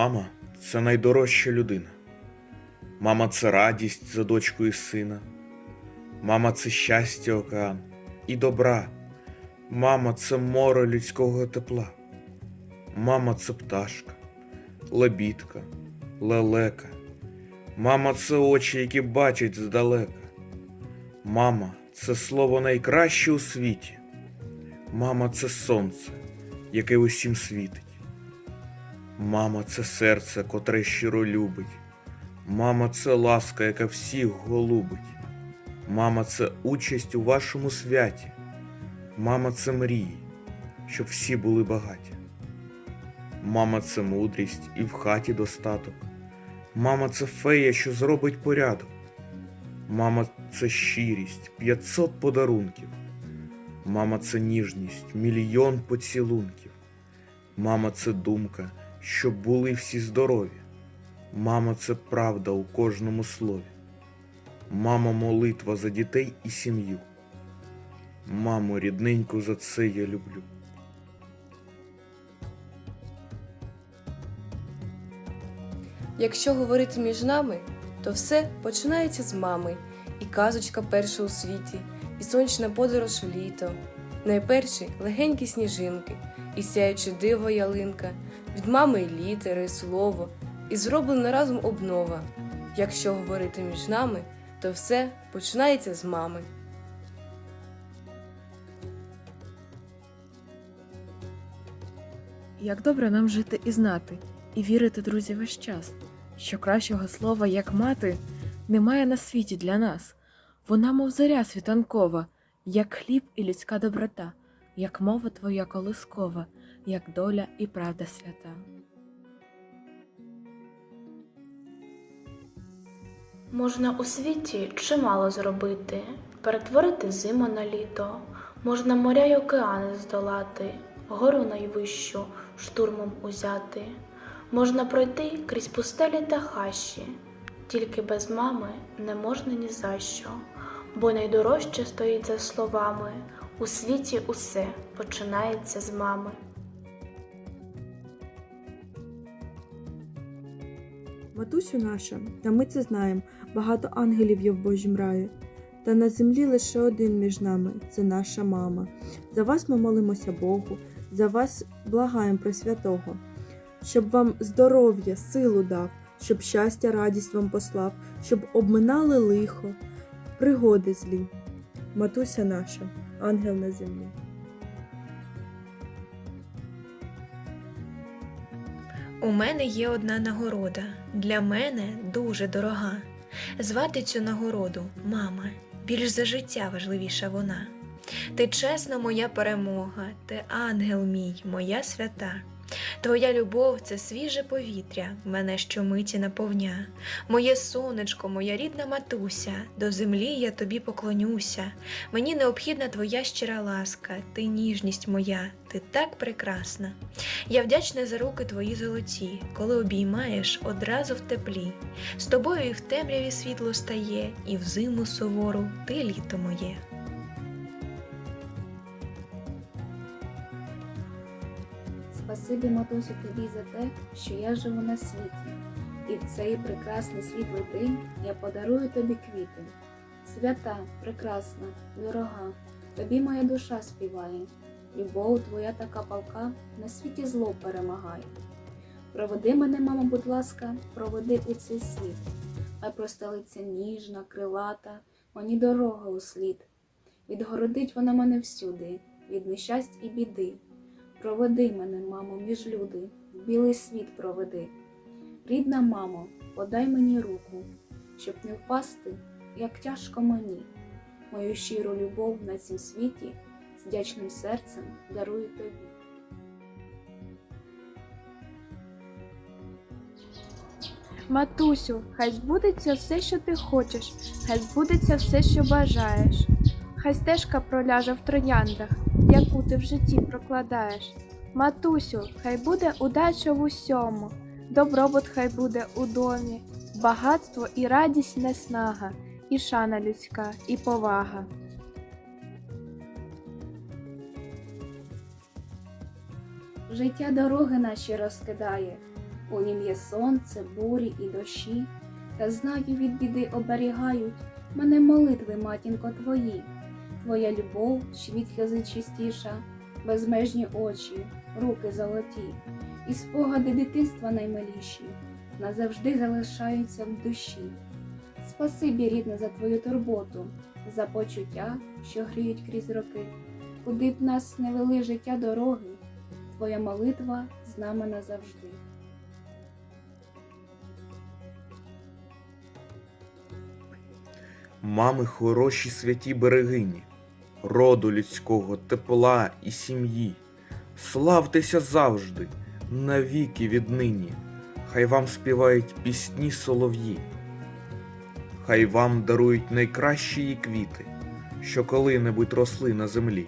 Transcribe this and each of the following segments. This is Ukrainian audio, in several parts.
Мама це найдорожча людина. Мама це радість за дочку і сина. Мама це щастя океан і добра. Мама це море людського тепла. Мама це пташка, лебідка, лелека. Мама це очі, які бачать здалека. Мама це слово найкраще у світі. Мама це сонце, яке усім світить. Мама це серце, котре щиро любить. Мама це ласка, яка всіх голубить. Мама це участь у вашому святі. Мама це мрії, щоб всі були багаті. Мама це мудрість і в хаті достаток. Мама це фея, що зробить порядок. Мама це щирість, 500 подарунків. Мама це ніжність, мільйон поцілунків. Мама це думка, щоб були всі здорові. Мама це правда у кожному слові. Мама молитва за дітей і сім'ю. Маму рідненьку за це я люблю. Якщо говорити між нами, то все починається з мами, і казочка перша у світі, і сонячна подорож в літо, найперші легенькі сніжинки, і сяюче диво ялинка, від мами літери, слово, і зроблена разом обнова. Якщо говорити між нами, то все починається з мами. Як добре нам жити і знати, і вірити, друзі, весь час, що кращого слова, як мати, немає на світі для нас. Вона, мов зоря світанкова, як хліб і людська доброта, як мова твоя колискова, як доля і правда свята. Можна у світі чимало зробити, перетворити зиму на літо, можна моря й океани здолати, гору найвищу штурмом узяти, можна пройти крізь пустелі та хащі, тільки без мами не можна ні за що, бо найдорожче стоїть за словами. У світі усе починається з мами. Матусю наша, та ми це знаємо, багато ангелів є в Божім раї. Та на землі лише один між нами це наша мама. За вас ми молимося Богу, за вас благаємо про святого, щоб вам здоров'я, силу дав, щоб щастя, радість вам послав, щоб обминали лихо, пригоди злі. Матуся наша, ангел на землі. У мене є одна нагорода, для мене дуже дорога. Звати цю нагороду мама, більш за життя важливіша вона. Ти чесна моя перемога, ти ангел мій, моя свята. Твоя любов це свіже повітря, мене щомиті наповня. Моє сонечко, моя рідна матуся, до землі я тобі поклонюся. Мені необхідна твоя щира ласка, ти ніжність моя, ти так прекрасна. Я вдячна за руки твої золоті, коли обіймаєш одразу в теплі. З тобою і в темряві світло стає, і в зиму сувору ти літо моє. Спасибі, матусю, тобі за те, що я живу на світі, і в цей прекрасний світлий день я подарую тобі квіти. Свята, прекрасна, дорога, тобі моя душа співає, любов твоя така палка на світі зло перемагає. Проведи мене, мамо, будь ласка, проведи у цей світ, хай простелиться ніжна, крилата, мені дорога у слід. Відгородить вона мене всюди, від нещасть і біди. Проведи мене, мамо, між люди, в білий світ проведи. Рідна мамо, подай мені руку, щоб не впасти, як тяжко мені. Мою щиру любов на цім світі з вдячним серцем дарую тобі. Матусю, хай збудеться все, що ти хочеш, хай збудеться все, що бажаєш. Хай стежка проляже в трояндах, яку ти в житті прокладаєш. Матусю, хай буде удача в усьому, добробут хай буде у домі, багатство і радість неснага, і шана людська, і повага. Життя дороги наші розкидає, У нім є сонце, бурі і дощі, та знаю від біди оберігають мене молитви, матінко, твої. Твоя любов, світ сльози чистіша, безмежні очі, руки золоті, і спогади дитинства наймиліші назавжди залишаються в душі. Спасибі, рідне, за твою турботу, за почуття, що гріють крізь роки. Куди б нас не вели життя дороги, твоя молитва з нами назавжди. Мами хороші святі берегині, роду людського тепла і сім'ї. Славтеся завжди, навіки віднині, хай вам співають пісні солов'ї, хай вам дарують найкращі квіти, що коли-небудь росли на землі.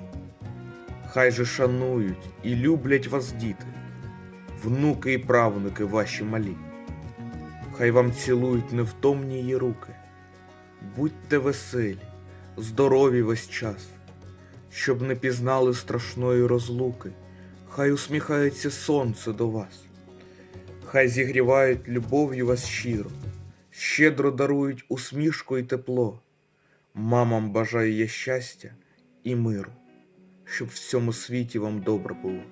Хай же шанують і люблять вас діти, внуки і правнуки ваші малі. Хай вам цілують невтомні її руки. Будьте веселі, здорові весь час, щоб не пізнали страшної розлуки, хай усміхається сонце до вас, хай зігрівають любов'ю вас щиро, щедро дарують усмішку і тепло. Мамам бажаю я щастя і миру, щоб в цьому світі вам добре було.